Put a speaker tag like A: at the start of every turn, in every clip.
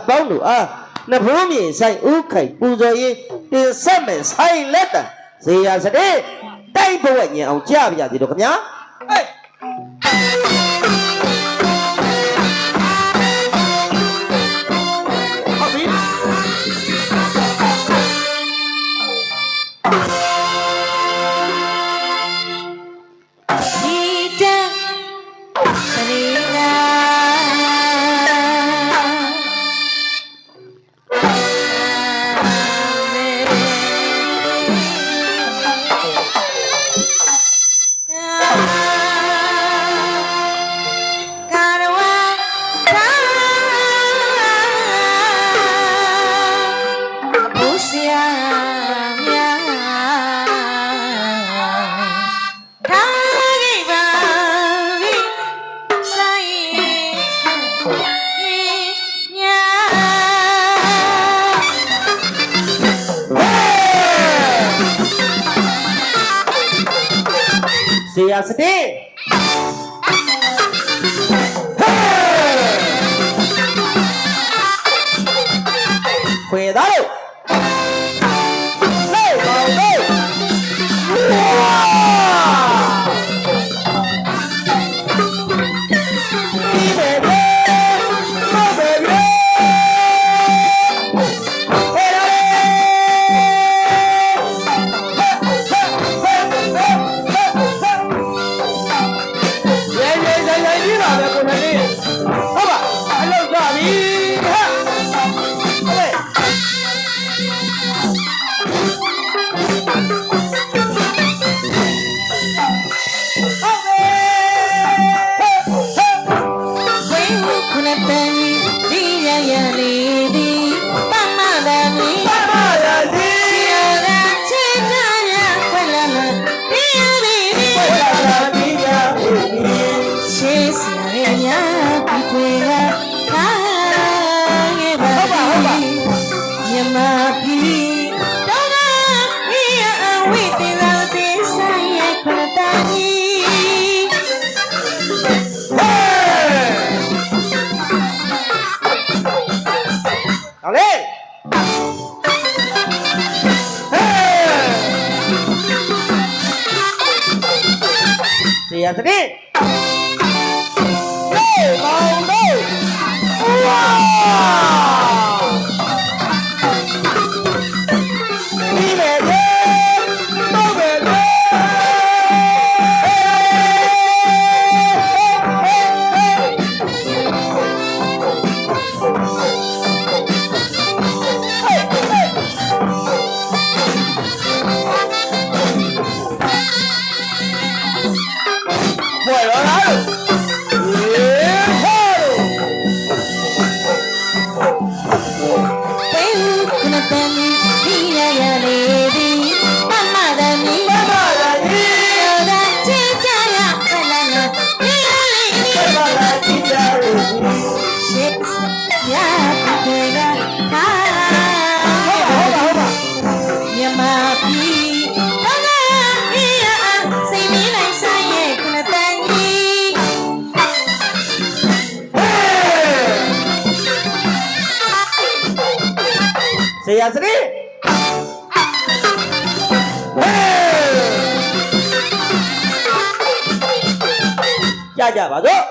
A: အပေါင်းတို့အားနှဖုံးမြေဆိုင်ဥခိုင်ပူဇော်ရေးတင်ဆက်မယ်ဆိုင်လက်တံဇေယျစတဲ့တိုက်ဘဝညံအောင်ကြပါ
B: ရစေ
A: တော့ခင်
C: ဗျာအဲ့ Okay. to me. No, no.
B: Wow. စရိ
C: ဟေး
B: ကြကြ
C: ပါ
B: စို့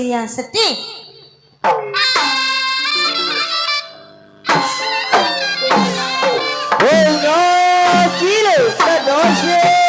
A: စီ
D: ယန်
B: စ
C: တင်
B: ဘုံတော်ကြီးလို့တတ်တော်ရှင်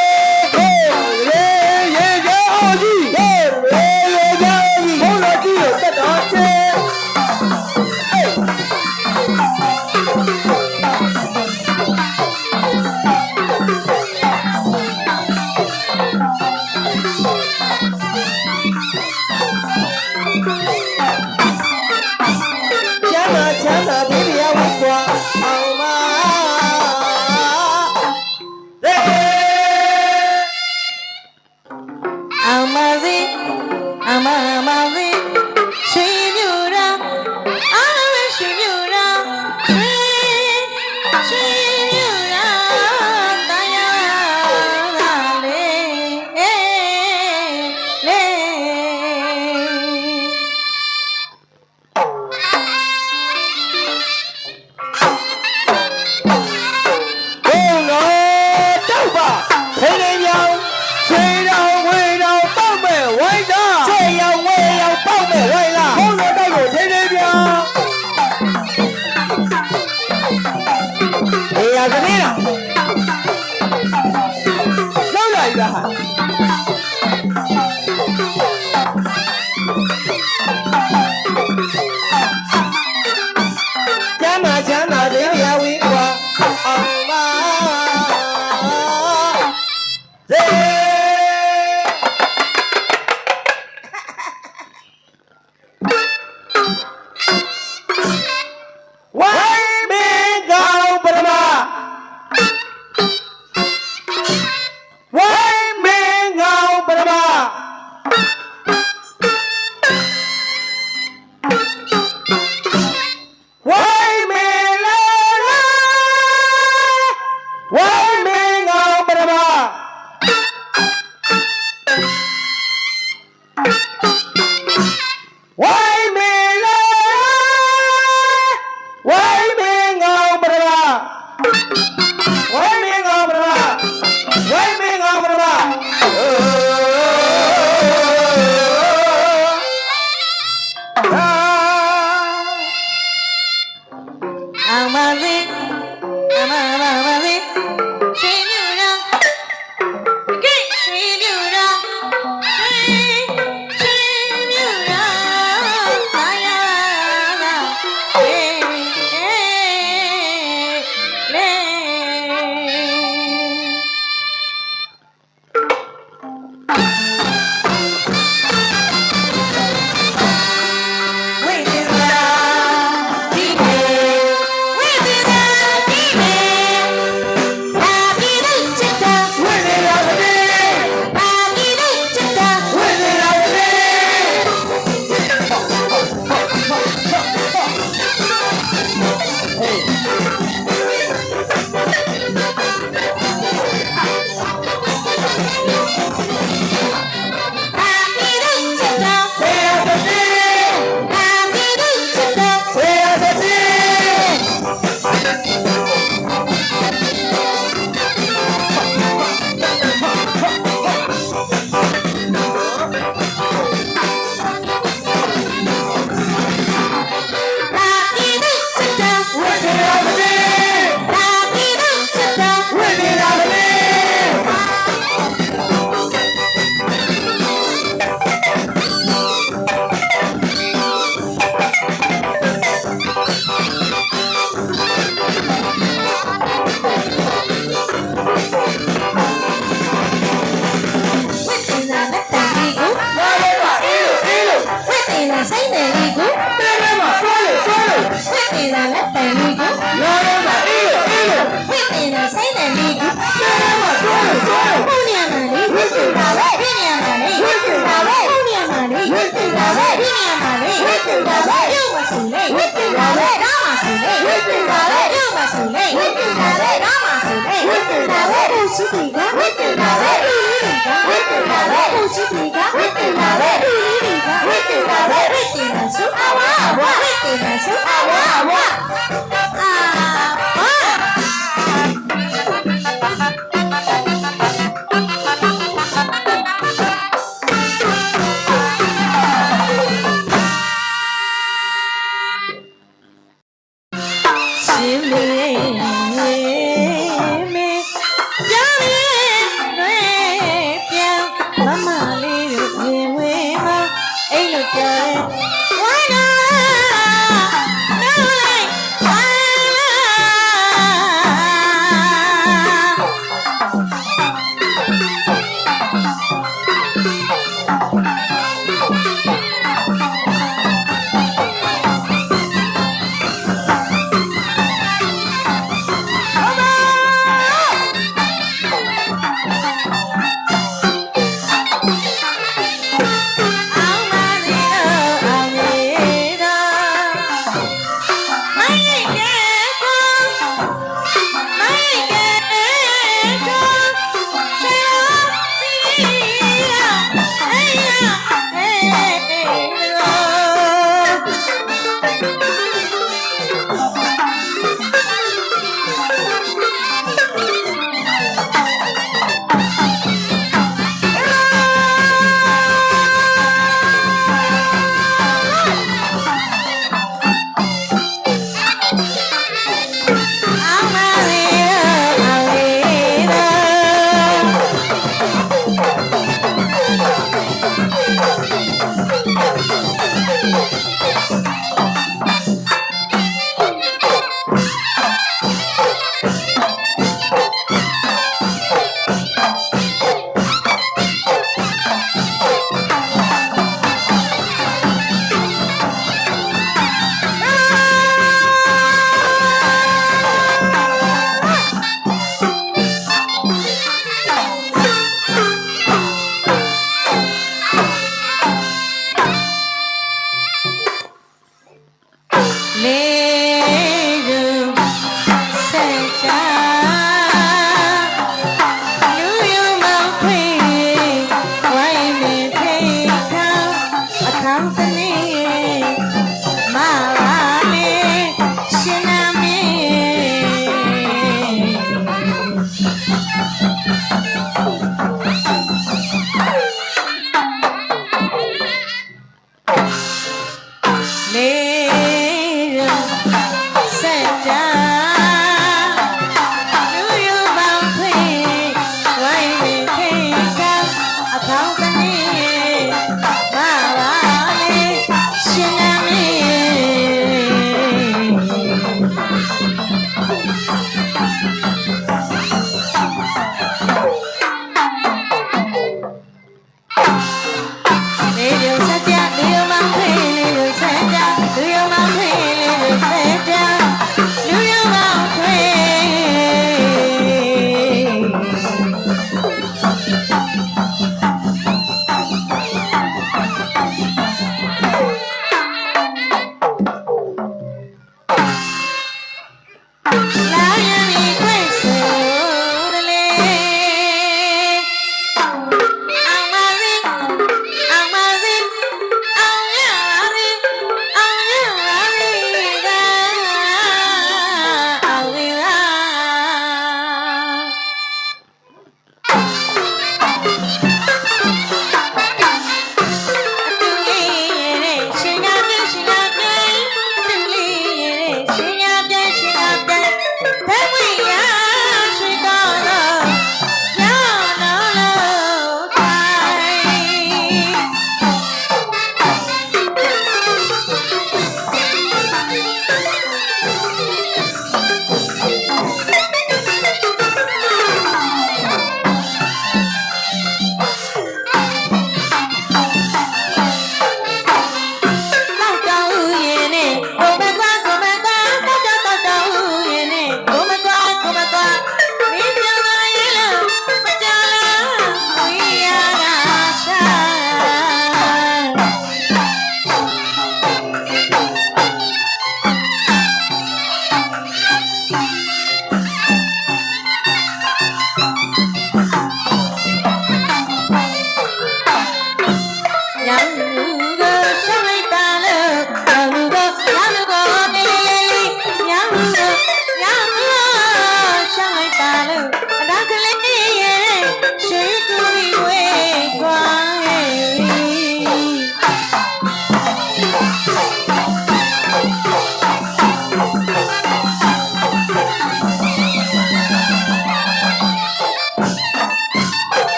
B: မှာ
C: ဆိုလေ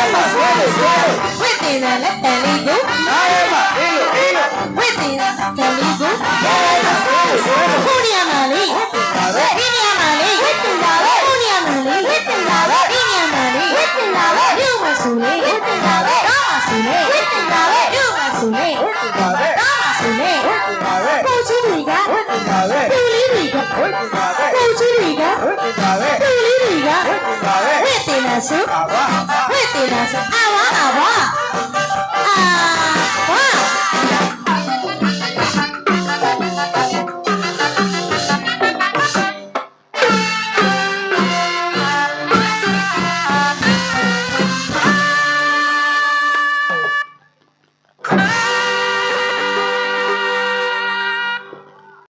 C: mama, swallow, swallow. With the let the ligu,
B: နားရမအေးလို့အေးလို့
C: with the the ligu, mama, swallow, swallow. Punya mali, punya mali, punya mali, punya mali. You masule, mama sule, you masule,
B: ပါပဲ
C: mama sule.
B: ပါပဲ
C: ကိုကြီးတွေက
B: ပါပဲ
C: ပူလေးတွေက
B: ဝိတ်ပါပဲ
C: ကိုကြီးတွေက
B: ဝိတ်ပါပဲ
C: ပူလေးတွေက
B: ပါပဲ
C: ဝိတင်လာစု
B: ပါပါ
C: ဝိတင် আসুক হইতে না আসুক আওয়া আওয়া আ